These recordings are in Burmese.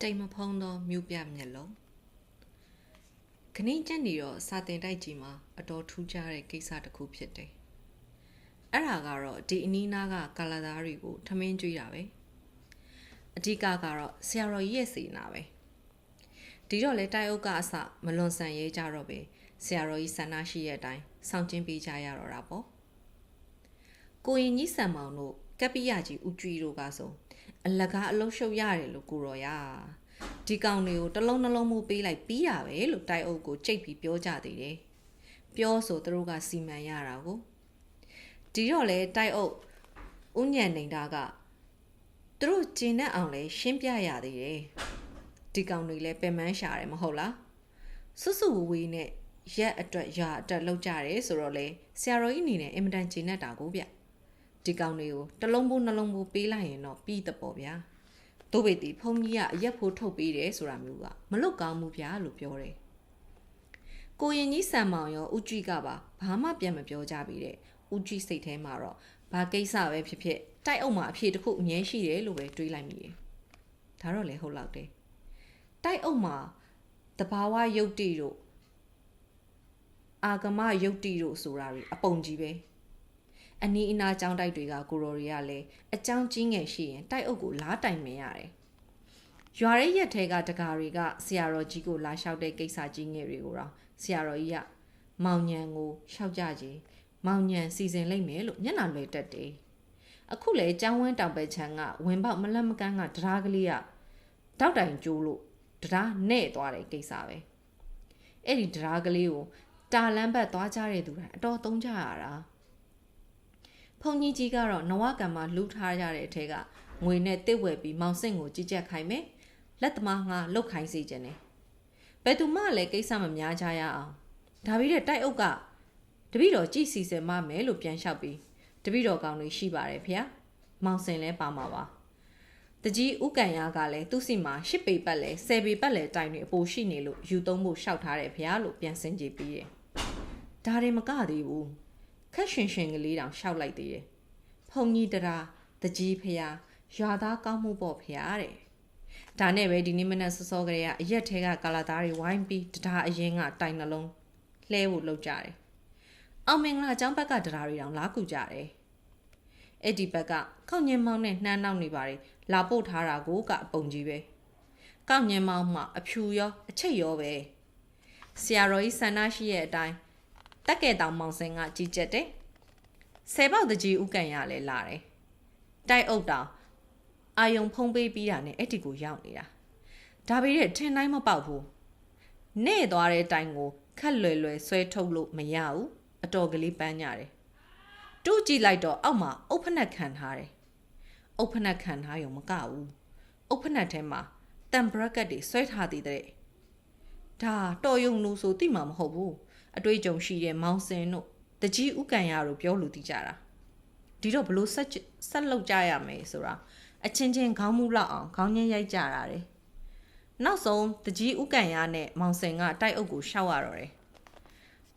တိမ်မဖုံးသောမြို့ပြမျက်လုံးခဏင်းကျက်နေတော့စာတင်တိုက်ကြီးမှာအတော်ထူးခြားတဲ့ကိစ္စတစ်ခုဖြစ်တယ်အဲ့ဒါကတော့ဒီအနီးနားကကာလာသားတွေကိုထမင်းကျွေးတာပဲအဓိကကတော့ဆရာတော်ကြီးရဲ့စေနာပဲဒီတော့လေတိုက်အုပ်ကအစမလွန်ဆန်ရဲကြတော့ပဲဆရာတော်ကြီးဆန္ဒရှိရဲ့အတိုင်းစောင့်ကျင်းပေးကြရတော့တာပေါ့ကိုရင်ကြီးဆံမောင်တို့ကပ္ပိယကြီးဥကြွေတို့ကဆို အလကားအလုံးရှုပ်ရတယ်လို့ကိုရော်ရဒီကောင်တွေကိုတစ်လုံးနှလုံးမိုးပေးလိုက်ပြီးရပဲလို့တိုက်အုပ်ကိုကြိတ်ပြီးပြောကြသေးတယ်ပြောဆိုသူတို့ကစီမံရတာကိုဒီတော့လေတိုက်အုပ်ဥညံနေတာကသူတို့ကျင်တဲ့အောင်လဲရှင်းပြရသေးတယ်ဒီကောင်တွေလည်းပင်မရှာတယ်မဟုတ်လားစွတ်စွဝေးနဲ့ရက်အတွက်ရအတွက်လောက်ကြတယ်ဆိုတော့လေဆရာတော်ကြီးအနေနဲ့အင်မတန်ကျင်နေတာကိုဗျ ဒီကောင်တွေကိုတစ်လုံးပိုးနှလုံးပိုးပေးလိုက်ရင်တော့ပြီးတပေါ့ဗျာတို့ပေတီဖုန်ကြီးကအရက်ဖို့ထုတ်ပေးတယ်ဆိုတာမျိုးကမလွတ်ကောင်းမှုဗျာလို့ပြောတယ်ကိုရင်ကြီးစံမောင်ရောဥကြည့်ကပါဘာမှပြန်မပြောကြပြီတဲ့ဥကြည့်စိတ်ထဲမှာတော့ဘာကိစ္စပဲဖြစ်ဖြစ်တိုက်အုပ်မှာအဖြေတစ်ခုအမြဲရှိတယ်လို့ပဲတွေးလိုက်မိတယ်ဒါတော့လေဟုတ်လောက်တယ်တိုက်အုပ်မှာတဘာဝယုတ်တိတို့အာဂမယုတ်တိတို့ဆိုတာတွေအပုံကြီးပဲ အနီးအနားကျောင်းတိုက်တွေကကိုရိုတွေကလည်းအကြောင်းကြီးငယ်ရှိရင်တိုက်အုပ်ကိုလားတိုင်မင်ရတယ်ရွာရဲရက်ထဲကတကာတွေကဆရာတော်ကြီးကိုလာလျှောက်တဲ့ကိစ္စကြီးငယ်တွေကိုတော့ဆရာတော်ကြီးကမောင်ညံကိုလျှောက်ကြခြင်းမောင်ညံစီစဉ်လိုက်မယ်လို့မျက်နှာလွယ်တက်တယ်အခုလေကျောင်းဝင်းတောင်ပဲချမ်းကဝင်ပေါက်မလက်မကန်းကတရားကလေးကတောက်တိုင်ကျိုးလို့တရားနဲ့သွားတဲ့ကိစ္စပဲအဲ့ဒီတရားကလေးကိုတာလန်းဘတ်သွားကြတဲ့သူတိုင်းအတော်သုံးကြရတာ ဖုန်ကြီးကြီးကတော့နဝကံမှာလူထားရတဲ့အထက်ကငွေနဲ့တစ်ဝယ်ပြီးမောင်စင့်ကိုကြည်ကြက်ခိုင်းမယ်လက်သမားငါလုတ်ခိုင်းစေခြင်းနဲ့ဘယ်သူမှလည်းကိစ္စမများကြရအောင်ဒါပြီးတဲ့တိုက်အုပ်ကတပည့်တော်ကြည်စီစင်မမယ်လို့ပြန်လျှောက်ပြီးတပည့်တော်ကောင်းလေးရှိပါတယ်ဖေ။မောင်စင်လဲပါမှာပါ။တကြီးဥကန်ရကလည်းသူ့စီမှာရှစ်ပေပတ်လဲဆယ်ပေပတ်လဲတိုင်တွေအပိုရှိနေလို့ယူသုံးဖို့ရှောက်ထားတယ်ဖေလို့ပြန်စင်ကြည့်ပြီးတယ်။ဒါတွေမကသေးဘူး။ ခက်ရှင်ရှင်ကလေးတောင်ရှောက်လိုက်သေးတယ်။ဖုန်ကြီးတရာတကြီးဖေရွာသားကောင်းမှုပေါ့ဖေတဲ့။ဒါနဲ့ပဲဒီနေ့မနက်စောစောကလေးကအရက်ထဲကကာလာသားတွေဝိုင်းပြီးတရားအရင်ကတိုင်နှလုံးလှဲဖို့လုပ်ကြတယ်။အောင်မင်္ဂလာအကြောင်းဘက်ကတရားတွေတောင်လာကူကြတယ်။အဲ့ဒီဘက်ကကောက်ညင်မောင်းနဲ့နှမ်းနောက်နေပါတယ်လာပို့ထားတာကိုကအပုံကြီးပဲ။ကောက်ညင်မောင်းမှအဖြူရောအချိတ်ရောပဲ။ဆရာတော်ကြီးဆန္ဒရှိရဲ့အတိုင်း တက်ကဲတောင်မောင်စင်ကကြီးကျက်တယ်။ဆယ်ပေါက်တကြီးဥကန်ရလဲလာတယ်။တိုက်အုပ်တောင်အာယုံဖုံးပေးပြီးတာနဲ့အဲ့ဒီကိုရောက်နေတာ။ဒါပေမဲ့ထင်တိုင်းမပေါက်ဘူး။နဲ့သွားတဲ့တိုင်ကိုခက်လွယ်လွယ်ဆွဲထုတ်လို့မရဘူးအတော်ကလေးပန်းကြတယ်တူးကြည့်လိုက်တော့အောက်မှာအုတ်ဖနက်ခံထားတယ်အုတ်ဖနက်ခံထားရုံမကဘူးအုတ်ဖနက်ထဲမှာတမ်ဘရက်ကတ်တွေဆွဲထားသေးတဲ့ဒါတော်ယုံလို့ဆိုတိမှမဟုတ်ဘူး အတွေ့အကြုံရှိတဲ့မောင်စင်တို့တကြီးဥကန်ရတို့ပြောလို့သိကြတာဒီတော့ဘလို့ဆက်ဆက်လောက်ကြရမယ်ဆိုတာအချင်းချင်းခေါင်းမူလောက်အောင်ခေါင်းညှရိုက်ကြတာတယ်နောက်ဆုံးတကြီးဥကန်ရနဲ့မောင်စင်ကတိုက်အုပ်ကိုရှောက်ရတော့တယ်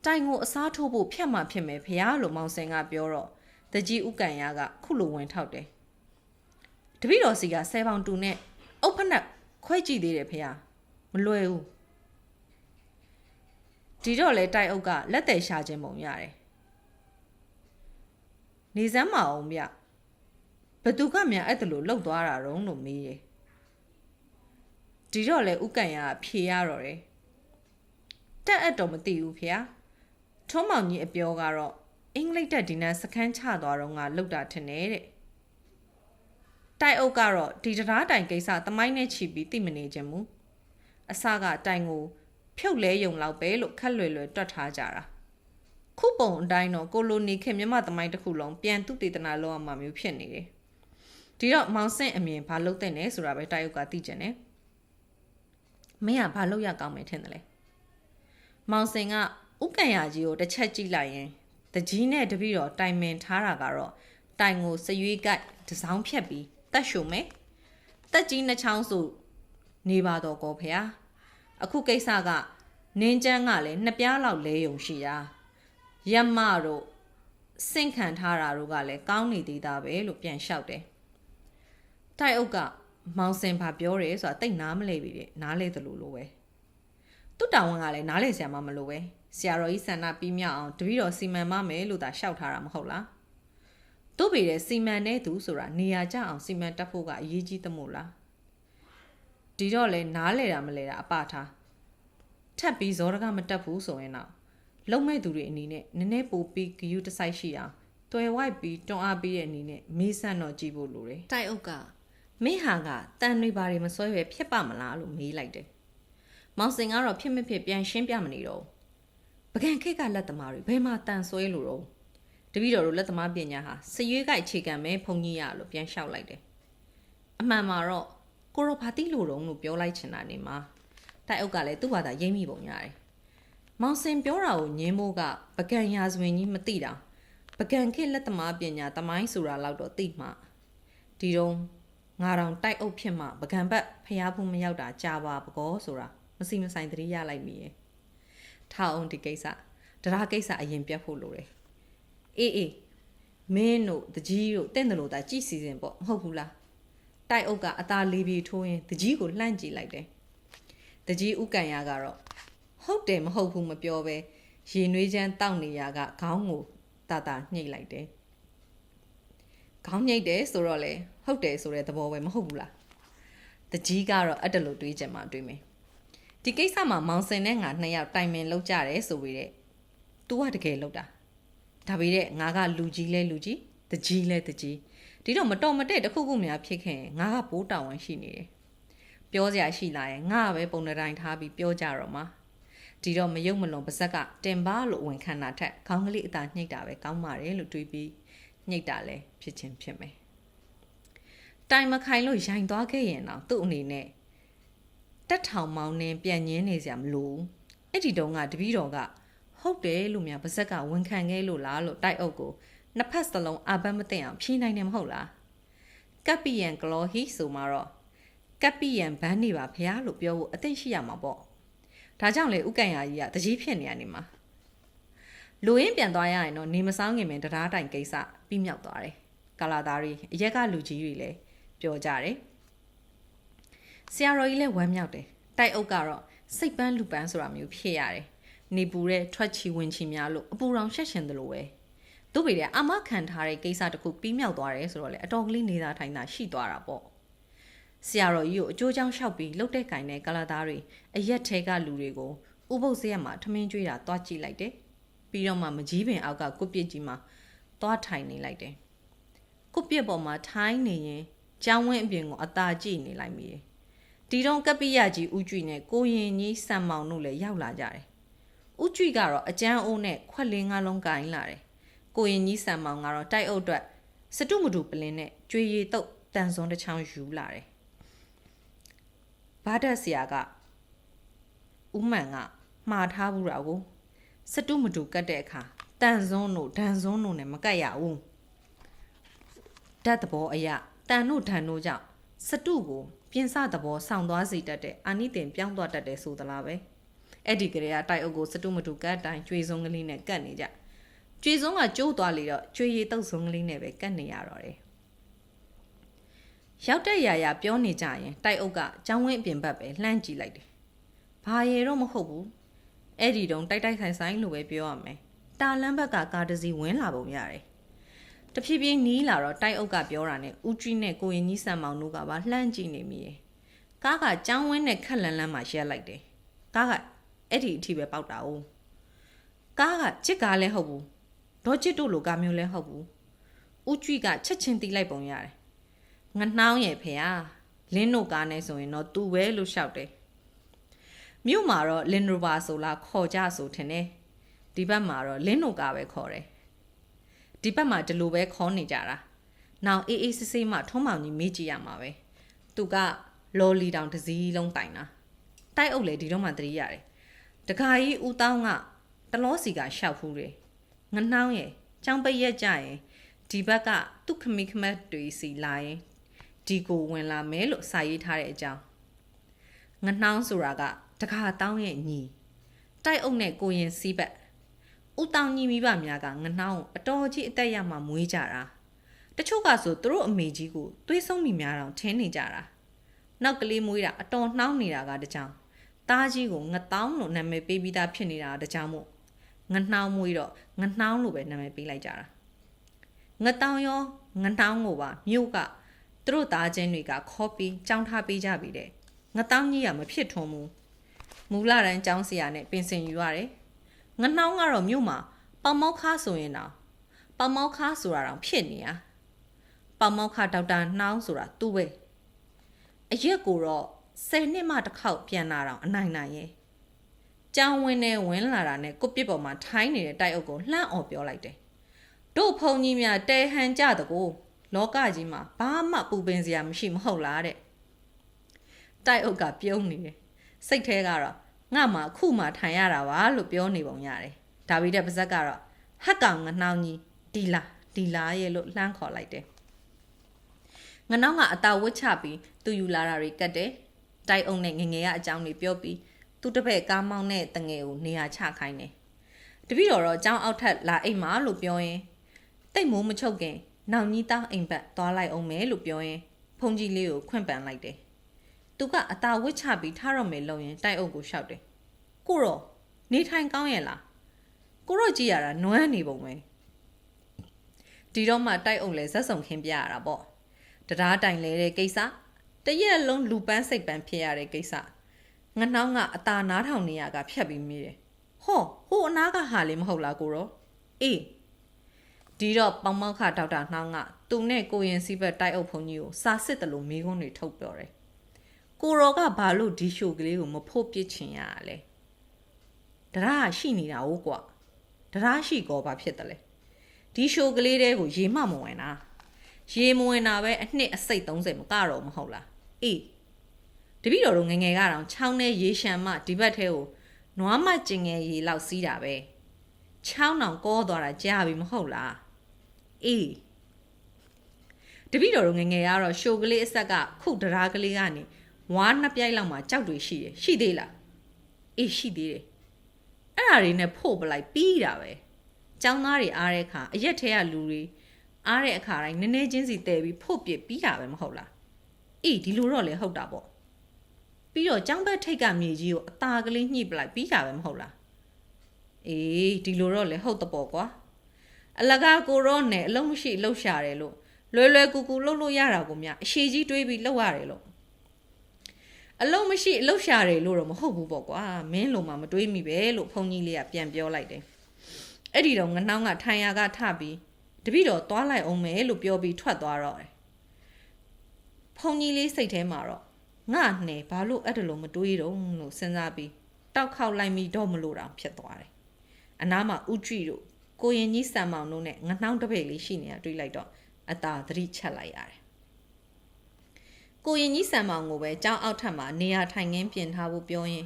တိုင်ကိုအစားထိုးဖို့ဖြတ်မှဖြစ်မယ်ဖះလို့မောင်စင်ကပြောတော့တကြီးဥကန်ရကခုလိုဝင်ထောက်တယ်တပည့်တော်စီကဆဲပေါင်တူနဲ့အုတ်ဖက်နှက်ခွဲကြည့်သေးတယ်ဖះမလွယ်ဘူး ဒီတော့လေတိုက်အုပ်ကလက်တယ်ရှာခြင်းပုံရတယ်နေစမ်းမအောင်ဗျဘသူကမြန်အဲ့ဒါလို့လှုပ်သွားတာတော့လို့မေးတယ်ဒီတော့လေဥကန်ရဖြေရတော့တယ်တက်အပ်တော့မသိဘူးဖေ။ထုံးမောင်ကြီးအပြောကတော့အင်္ဂလိပ်တက်ဒီနန်စခန်းချသွားတော့ငါလောက်တာထင်တယ်တဲ့။တိုက်အုပ်ကတော့ဒီတရားတိုင်ကိစ္စတမိုင်းနဲ့ချီပြီးသိမနေခြင်းမူ။အစကတိုင်ကို ဖြုတ်လဲယုံလောက်ပဲလို့ခက်လွယ်လွယ်တွတ်ထားကြတာ။ခုပုံအတိုင်းတော့ကိုလိုနီခင်မြမတမိုင်းတစ်ခုလုံးပြန်သူတေသနာလောက်အောင်မှမျိုးဖြစ်နေတယ်။ဒီတော့မောင်ဆင့်အမြင်ဘာလုပ်တဲ့လဲဆိုတာပဲတိုက်အုပ်ကသိကြတယ်။မင်းကဘာလုပ်ရကောင်းမယ်ထင်တယ်လဲမောင်စင်ကဥကန်ရကြီးကိုတစ်ချက်ကြည့်လိုက်ရင်တကြီးနဲ့တပည့်တော်တိုင်ပင်ထားတာကတော့တိုင်ကိုစရွေးကိုက်တစောင်းဖြတ်ပြီးတက်ရှုံမယ်တက်ကြီးနှချောင်းစုနေပါတော့ကောဖေဟာ အခုကိစ္စကနင်းချမ်းကလည်းနှစ်ပြားလောက်လဲယုံရှိတာရမတို့စင့်ခံထားတာတို့ကလည်းကောင်းနေသေးတာပဲလို့ပြန်လျှောက်တယ်တိုင်အုပ်ကမောင်စင်ဘာပြောတယ်ဆိုတာတိတ်နားမလဲပြီတဲ့နားလဲတယ်လို့လို့ပဲသူ့တာဝန်ကလည်းနားလဲဆရာမမလို့ပဲဆရာတော်ကြီးဆန္ဒပြီးမြောက်အောင်တပည့်တော်စီမံမမယ်လို့သာရှောက်ထားတာမဟုတ်လားတို့ပေတဲ့စီမံတဲ့သူဆိုတာနေရာကျအောင်စီမံတက်ဖို့ကအရေးကြီးသမို့လား ဒီတော့လဲနားလဲတာမလဲတာအပထားထပ်ပြီးဇောရကမတက်ဘူးဆိုရင်တော့လုံမဲ့သူတွေအနေနဲ့နည်းနည်းပိုပြီးဂယုတစိုက်ရှိအောင်တွယ်ဝိုက်ပြီးတွန်းအားပေးတဲ့အနေနဲ့မေးဆန့်တော့ကြည့်ဖို့လိုတယ်တိုက်အုပ်ကမင်းဟာကတန်တွေပါတွေမစွဲပဲဖြစ်ပါမလားလို့မေးလိုက်တယ်မောင်စင်ကတော့ဖြစ်မဖြစ်ပြန်ရှင်းပြမနေတော့ပကံခိတ်ကလက်သမားတွေဘယ်မှာတန်ဆွဲလို့တော့တပည့်တော်တို့လက်သမားပညာဟာစရွေးကအခြေခံမဲဖုန်ကြီးရလို့ပြန်လျှောက်လိုက်တယ်အမှန်မှာတော့ ကိုရောဘာတိလို့တော့လို့ပြောလိုက်ချင်တာနေမှာတိုက်အုပ်ကလည်းသူ့ဘာသာရိမ့်မိပုံရတယ်မောင်စင်ပြောတာကိုညင်းမိုးကပကံရာဇဝင်ကြီးမသိတာပကံခေလက်သမားပညာတမိုင်းဆိုတာလောက်တော့သိမှဒီတော့ငါတောင်တိုက်အုပ်ဖြစ်မှပကံဘက်ဖျားဖို့မရောက်တာကြာပါပကောဆိုတာမစီမဆိုင်သတိရလိုက်မိရဲ့ထားအောင်ဒီကိစ္စတရားကိစ္စအရင်ပြတ်ဖို့လိုတယ်အေးအေးမင်းတို့တကြီးတို့တင့်တယ်လို့သာကြည်စီစဉ်ပေါ့မဟုတ်ဘူးလား တိုက်အုပ်ကအသားလေးပြီးထိုးရင်တကြီးကိုလှန့်ကြည့်လိုက်တယ်တကြီးဥကန်ရကတော့ဟုတ်တယ်မဟုတ်ဘူးမပြောပဲရေနွေးချမ်းတောက်နေရကခေါင်းကိုတာတာညှိတ်လိုက်တယ်ခေါင်းညှိတ်တယ်ဆိုတော့လေဟုတ်တယ်ဆိုတဲ့သဘောပဲမဟုတ်ဘူးလားတကြီးကတော့အဲ့တလို့တွေးကြမှာတွေးမယ်ဒီကိစ္စမှာမောင်စင်နဲ့ငါနှစ်ယောက်တိုင်ပင်လောက်ကြတယ်ဆိုပြီးတဲ့ तू ကတကယ်လောက်တာဒါပေမဲ့ငါကလူကြီးလဲလူကြီးတကြီးလဲတကြီး ဒီတော့မတော်မတဲ့တခုခုများဖြစ်ခင်ငါကပိုးတောင်းဝန်ရှိနေတယ်ပြောစရာရှိလာရင်ငါပဲပုံတိုင်းထားပြီးပြောကြတော့မှာဒီတော့မယုံမလွန်ပါဇက်ကတင်ပါလို့ဝန်ခံတာထက်ခေါင်းကလေးအသာညှိတာပဲကောင်းပါတယ်လို့တွေးပြီးညှိတာလဲဖြစ်ချင်းဖြစ်မယ်တိုင်မခိုင်လို့ရိုင်သွားခဲ့ရင်တော့သူ့အနေနဲ့တက်ထောင်မောင်းနှင်းပြန်ညင်းနေစရာမလိုအဲ့ဒီတုန်းကတပည့်တော်ကဟုတ်တယ်လို့များပါဇက်ကဝန်ခံခဲ့လို့လားလို့တိုက်အုပ်ကို နှစ်ဖက်စလုံးအဘတ်မသိအောင်ဖြေးနိုင်တယ်မဟုတ်လားကပ်ပီယန်ကလော်ဟီဆိုမှတော့ကပ်ပီယန်ဘန်းနေပါဖះလို့ပြောဖို့အသိရှိရမှာပေါ့ဒါကြောင့်လေဥကန်ယာကြီးကတကြီးဖြစ်နေရနေမှာလူရင်းပြန်သွားရရင်တော့နေမဆောင်ငင်မင်တရားတိုင်ကိစ္စပြီးမြောက်သွားတယ်ကာလာသားတွေအရက်ကလူကြီးတွေလည်းပြောကြတယ်ဆရာတော်ကြီးလည်းဝမ်းမြောက်တယ်တိုက်အုပ်ကတော့စိတ်ပန်းလူပန်းဆိုတာမျိုးဖြစ်ရတယ်နေပူတဲ့ထွက်ချီဝင်ချီများလို့အပူရောင်ရှက်ရှင်တယ်လို့ပဲ သူ့ပေတဲ့အမခံထားတဲ့ကိစ္စတခုပြီးမြောက်သွားတယ်ဆိုတော့လေအတော်ကလေးနေတာထိုင်တာရှိသွားတာပေါ့ဆရာတော်ကြီးကိုအကျိုးချောင်းလျှောက်ပြီးလှုပ်တဲ့ကင်တဲ့ကလာသားတွေအရက်ထဲကလူတွေကိုဥပုပ်စရက်မှာထမင်းကျွေးတာတွားကြည့်လိုက်တယ်ပြီးတော့မှမကြီးပင်အောက်ကကုပစ်ကြီးမှာတွားထိုင်နေလိုက်တယ်ကုပစ်ပေါ်မှာထိုင်းနေရင်ကျောင်းဝင်းအပြင်ကိုအသာကြည့်နေလိုက်မိတယ်ဒီတော့ကပိယကြီးဥကျွီနဲ့ကိုရင်ကြီးစံမောင်တို့လည်းရောက်လာကြတယ်ဥကျွီကတော့အကျန်းအိုးနဲ့ခွက်လင်းငါးလုံးကင်လာတယ် ကိုရင်ကြီးစံမောင်ကတော့တိုက်အုပ်အတွက်စတုမတူပလင်းနဲ့ကြွေရည်တုတ်တန်စွန်းတစ်ချောင်းယူလာတယ်ဘာဒတ်ဆရာကဥမှန်ကမှားထားဘူးတာကိုစတုမတူကတ်တဲ့အခါတန်စွန်းတို့ဒန်စွန်းတို့နဲ့မကတ်ရဘူးဓာတ်သဘောအရာတန်တို့ဒန်တို့ကြောင့်စတုကိုပြင်စသဘောဆောင်းသွားစေတတ်တဲ့အာနိသင်ပြောင်းသွားတတ်တယ်ဆိုသလားပဲအဲ့ဒီကလေးကတိုက်အုပ်ကိုစတုမတူကတ်တိုင်းကျွေစုံကလေးနဲ့ကတ်နေကြ ကျွေစုံကကျိုးသွားလေတော့ကျွေရည်တုပ်စုံကလေးနဲ့ပဲကတ်နေရတော့တယ်ရောက်တဲ့ຢာຢာပြောနေကြရင်တိုက်အုပ်ကចောင်းဝင်းအပြင်ဘက်ပဲလှမ်းကြည့်လိုက်တယ်။ဘာရေတော့မဟုတ်ဘူး။အဲ့ဒီတုန်းတိုက်တိုက်ဆိုင်ဆိုင်လို့ပဲပြောရမယ်။တာလန်းဘက်ကကားတစ်စီးဝင်လာပုံရတယ်။တဖြည်းဖြည်းနီးလာတော့တိုက်အုပ်ကပြောတာနဲ့ဦးကြီးနဲ့ကိုရင်ကြီးဆန်မောင်တို့ကပါလှမ်းကြည့်နေမိတယ်။ကားကចောင်းဝင်းနဲ့ခက်လန်းလန်းမှရက်လိုက်တယ်။ကားကအဲ့ဒီအထိပဲပေါက်တာ哦။ကားကချစ်ကားလည်းဟုတ်ဘူး။ ဒေါ်ချစ်တို့လိုကားမျိုးလည်းဟုတ်ဘူး။ဦးကြီးကချက်ချင်းတီးလိုက်ပုံရတယ်ငနှောင်းရဲ့ဖေဟာလင်းတို့ကားနဲ့ဆိုရင်တော့သူပဲလို့ရှောက်တယ်မြို့မှာတော့လင်ရိုဘာဆိုလားခေါ်ကြဆိုထင်တယ်ဒီဘက်မှာတော့လင်းတို့ကားပဲခေါ်တယ်ဒီဘက်မှာဒီလိုပဲခေါ်နေကြတာနောက်အေးအေးဆေးဆေးမှထုံးမောင်ကြီးမေးကြည့်ရမှာပဲသူကလော်လီတောင်တစ်စည်းလုံးတိုင်တာတိုက်အုပ်လေဒီတော့မှတတိရတယ်တခါကြီးဦးတောင်းကတလောစီကရှောက်ဖူးတယ် ငနှောင်းရဲ့ចောင်းပိတ်ရက်ကြရင်ဒီဘက်ကသူ့ခမိခမတ်တွေစီလာရင်ဒီကိုဝင်လာမယ်လို့စာရေးထားတဲ့အကြောင်းငနှောင်းဆိုတာကတခါတောင်းရဲ့ညီတိုက်အုပ်နဲ့ကိုရင်စီးပတ်ဦးတောင်ညီမိဘများကငနှောင်းအတော်ကြီးအသက်ရမှမွေးကြတာတချို့ကဆိုသူတို့အမေကြီးကိုသွေးဆုံးမိများတောင်ထင်းနေကြတာနောက်ကလေးမွေးတာအတော်နှောင်းနေတာကတကြောင်သားကြီးကိုငတောင်းလို့နာမည်ပေးပြီးသားဖြစ်နေတာကတကြောင်မို့ ငနှောင်းမွေးတော့ငနှောင်းလို့ပဲနာမည်ပေးလိုက်ကြတာငတောင်းရောငနှောင်းကိုပါမြို့ကသူတို့သားချင်းတွေကခေါ်ပြီးကြောင်းထားပေးကြပြီတဲ့ငတောင်းကြီးကမဖြစ်ထွန်းဘူးမူလတန်းကျောင်းဆရာနဲ့ပင်စင်ယူရတယ်ငနှောင်းကတော့မြို့မှာပေါမောက်ခါဆိုရင်တော့ပေါမောက်ခါဆိုတာတော့ဖြစ်နေရပေါမောက်ခဒေါက်တာနှောင်းဆိုတာသူ့ပဲအရက်ကိုတော့10နှစ်မှတစ်ခေါက်ပြန်လာတော့အနိုင်နိုင်ရဲ့ ကြောင်ဝင်နေဝင်လာတာနဲ့ကိုပြစ်ပေါ်မှာထိုင်းနေတဲ့တိုက်အုပ်ကိုလှမ်းអော်ပြောလိုက်တယ်တို့ဖုန်ကြီးများတဲဟန်ကြတကိုလောကကြီးမှာဘာမှပူပင်စရာမရှိမဟုတ်လားတဲ့တိုက်အုပ်ကပြုံးနေတယ်စိတ်แท้ကတော့ငါမှအခုမှထိုင်ရတာပါလို့ပြောနေပုံရတယ်ဒါပေမဲ့ပါဇက်ကတော့ဟက်ကောင်ငနှောင်းကြီးဒီလာဒီလာရဲ့လို့လှမ်းခေါ်လိုက်တယ်ငနှောင်းကအတာဝတ်ချပြီးသူယူလာတာတွေကတ်တယ်တိုက်အုပ်နဲ့ငငယ်ရအကြောင်းတွေပြောပြီး သူတပည့်ကားမောင်းတဲ့တငယ်ကိုနေရာချခိုင်းတယ်တပည့်တော်တော့အကြောင်းအောက်ထပ်လာအိမ်မှာလို့ပြောရင်တိတ်မိုးမချုပ်ခင်နောင်ကြီးတောင်းအိမ်ဘက်သွားလိုက်အောင်မယ်လို့ပြောရင်ဖုန်ကြီးလေးကိုခွင့်ပန်လိုက်တယ်သူကအတာဝတ်ချပြီးထားတော့မယ်လုံရင်တိုက်အုပ်ကိုရှောက်တယ်ကိုတော့နေထိုင်ကောင်းရဲ့လားကိုတော့ကြည့်ရတာနွမ်းနေပုံပဲဒီတော့မှတိုက်အုပ်လဲဇက်စုံခင်းပြရတာပေါ့တရားတိုင်လဲတဲ့ကိစ္စတရက်လုံးလူပန်းစိတ်ပန်းဖြစ်ရတဲ့ကိစ္စ ငနှောင်းကအตาနားထောင်နေရကဖြတ်ပြီးမိတယ်ဟောဟိုအနာကဟာလေမဟုတ်လားကိုရောအေးဒီတော့ပေါင်မောက်ခဒေါက်တာနှောင်းကသူနဲ့ကိုရင်စီးဘက်တိုက်အုပ်ဖုန်ကြီးကိုစာစစ်တယ်လို့မိကုန်းတွေထုတ်ပြောတယ်ကိုရောကဘာလို့ဒီရှိုကလေးကိုမဖို့ပစ်ချင်ရလဲတရားရှိနေတာဟုတ်ကွာတရားရှိကောဘာဖြစ်တယ်လဲဒီရှိုကလေးတဲကိုရေမှမဝင်တာရေမဝင်တာပဲအနှစ်အစိတ်30မကတော့မဟုတ်လားအေး တပည့်တော်တို့ငငယ်ကတော့ချောင်းနဲ့ရေရှမ်းမှဒီဘက်ထဲကိုနွားမကျင်ငယ်ရေလောက်စီးတာပဲချောင်းအောင်ကောသွားတာကြားပြီမဟုတ်လားအေးတပည့်တော်တို့ငငယ်ကတော့ရှိုကလေးအဆက်ကခုတရားကလေးကနေဝါးနှစ်ပြိုက်လောက်မှကြောက်တွေရှိတယ်ရှိသေးလားအေးရှိသေးတယ်အဲ့ဒါတွေနဲ့ဖို့ပလိုက်ပြီးတာပဲចောင်းသားတွေအားတဲ့အခါအရက်ထဲကလူတွေအားတဲ့အခါတိုင်းနည်းနည်းချင်းစီတဲပြီးဖို့ပစ်ပြီးတာပဲမဟုတ်လားအေးဒီလိုတော့လေဟုတ်တာပေါ့ ပြီးတော့ចောင်းဘက်ထိတ်ကမြေကြီးကိုအตาကလေးညှိပလိုက်ပြီးတာပဲမဟုတ်လားအေးဒီလိုတော့လေဟုတ်တပေါ့ကွာအလကားကိုရောနဲ့အလုံးမရှိလှုပ်ရှာတယ်လို့လွယ်လွယ်ကူကူလှုပ်လို့ရတာကိုမြအရှိကြီးတွေးပြီးလှုပ်ရတယ်လို့အလုံးမရှိအလှုပ်ရှာတယ်လို့တော့မဟုတ်ဘူးပေါ့ကွာမင်းလိုမှမတွေးမိပဲလို့ဖုန်ကြီးလေးကပြန်ပြောလိုက်တယ်အဲ့ဒီတော့ငနှောင်းကထိုင်ရာကထပြီးတပည့်တော်သွားလိုက်အောင်မယ်လို့ပြောပြီးထွက်သွားတော့တယ်ဖုန်ကြီးလေးစိတ်ထဲမှာတော့ ငါနဲ့ဘာလို့အဲ့ဒါလိုမတွေးတော့လို့စဉ်းစားပြီးတောက်ခေါက်လိုက်ပြီးတော့မလို့တောင်ဖြစ်သွားတယ်အနားမှာဥကြည့်တို့ကိုရင်ကြီးစံမောင်တို့နဲ့ငနှောင်းတပိတ်လေးရှိနေတာတွေးလိုက်တော့အသာသတိချက်လိုက်ရတယ်ကိုရင်ကြီးစံမောင်ကိုပဲကြောင်းအောက်ထပ်မှာနေရာထိုင်ခင်းပြင်ထားဖို့ပြောရင်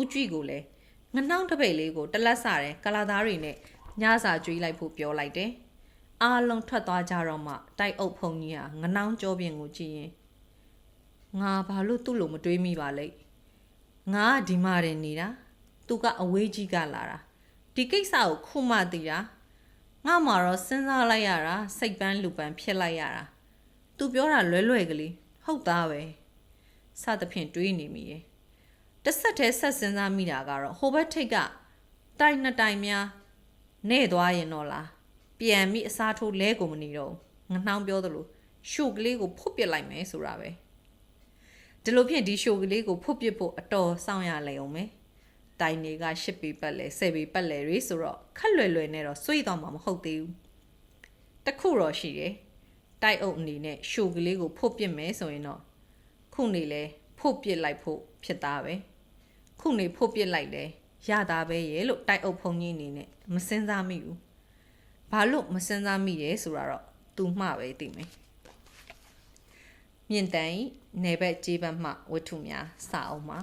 ဥကြည့်ကိုလည်းငနှောင်းတပိတ်လေးကိုတလက်ဆတဲ့ကလာသားတွေနဲ့ညစာကျွေးလိုက်ဖို့ပြောလိုက်တယ်အားလုံးထွက်သွားကြတော့မှတိုက်အုပ်ဖုန်ကြီးဟာငနှောင်းကြောပြင်ကိုကြည့်ရင် ငါဘာလို့သူ့လိုမတွေးမိပါလဲငါကဒီမှာတင်နေတာသူကအဝေးကြီးကလာတာဒီကိစ္စကိုခုမှသိတာငါမှတော့စဉ်းစားလိုက်ရတာစိတ်ပန်းလူပန်းဖြစ်လိုက်ရတာသူပြောတာလွဲလွဲကလေးဟုတ်သားပဲစသဖြင့်တွေးနေမိရဲ့တဆက်တည်းဆက်စဉ်းစားမိတာကတော့ဟိုဘက်ထိတ်ကတိုက်နှစ်တိုင်များနဲ့သွားရင်တော့လားပြန်ပြီးအစားထိုးလဲကိုမနေတော့ငနှောင်းပြောသလိုရှို့ကလေးကိုဖုတ်ပစ်လိုက်မယ်ဆိုတာပဲ ဒီလိုဖြင့်ဒီရှို့ကလေးကိုဖုတ်ပစ်ဖို့အတော်စောင့်ရလေအောင်မယ်တိုင်တွေကရှစ်ပေပတ်လဲဆယ်ပေပတ်လဲတွေဆိုတော့ခက်လွယ်လွယ်နဲ့တော့စွေးသွားမှာမဟုတ်သေးဘူးတခုတော့ရှိတယ်တိုက်အုပ်အနေနဲ့ရှို့ကလေးကိုဖုတ်ပစ်မယ်ဆိုရင်တော့ခုနေလဲဖုတ်ပစ်လိုက်ဖို့ဖြစ်သားပဲခုနေဖုတ်ပစ်လိုက်လဲရတာပဲရဲ့လို့တိုက်အုပ်ဖုန်ကြီးအနေနဲ့မစင်စားမိဘူးဘာလို့မစင်စားမိရဲဆိုတာတော့သူမှပဲသိမယ် မြင့်တန်ဤနယ်ဘက်ကြေးဘက်မှဝတ္ထုများစအောင်ပါ